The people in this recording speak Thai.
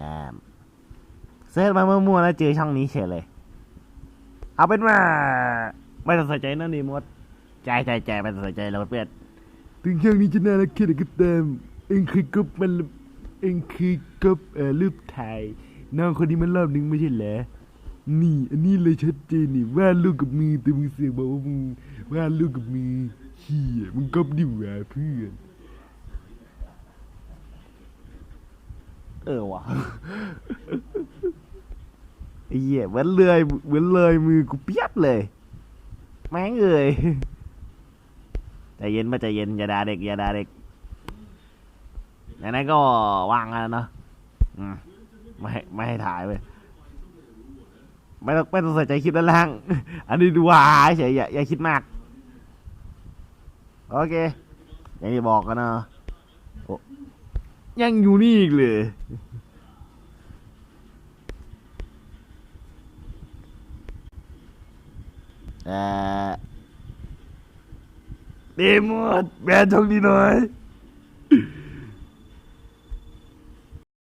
อ่าเซิร์ชมามั่วๆแล้วเจอช่องนี้เฉยเลย เอาเป็นว่าไม่ต้องสนใจนั่นนี่มดใจใจใจไม่ต้องสนใจเราเพื่อนถึงช่างนี้จะน่ารักแค่ไหนก็ตามเองเคยกบมันเองเคยกบเอ่อรูปถ่ายน้องคนนี้มันรอบนึงไม่ใช่เหรอนี่ อันนี้เลยชัดเจนนี่ว่าดรูปกับมือแต่มึงเสือกบอกว่ามึงว่าดรูปกับมือเฮียมึงกบดิวะเพื่อน ออว่ะไอ้เหี้ยเหมือนเลยเหมือนเลยมือกูเปียบเลย แม่งเอ่ยใจเย็นมาใจเย็นอย่าด่าเด็กอย่าด่าเด็กไหนๆก็ว่างแล้วเนาะไม่ให้ไม่ให้ถ่ายไปไม่ต้องไม่ต้องใส่ใจคลิปด้านล่าง อันนี้ดูหาเฉยอย่าอย่าคิดมาก โอเค อย่างที่บอกกันเนาะ ยังอยู่นี่อีกเลยเอ่อดีหมดแบนช่องนี้หน่อย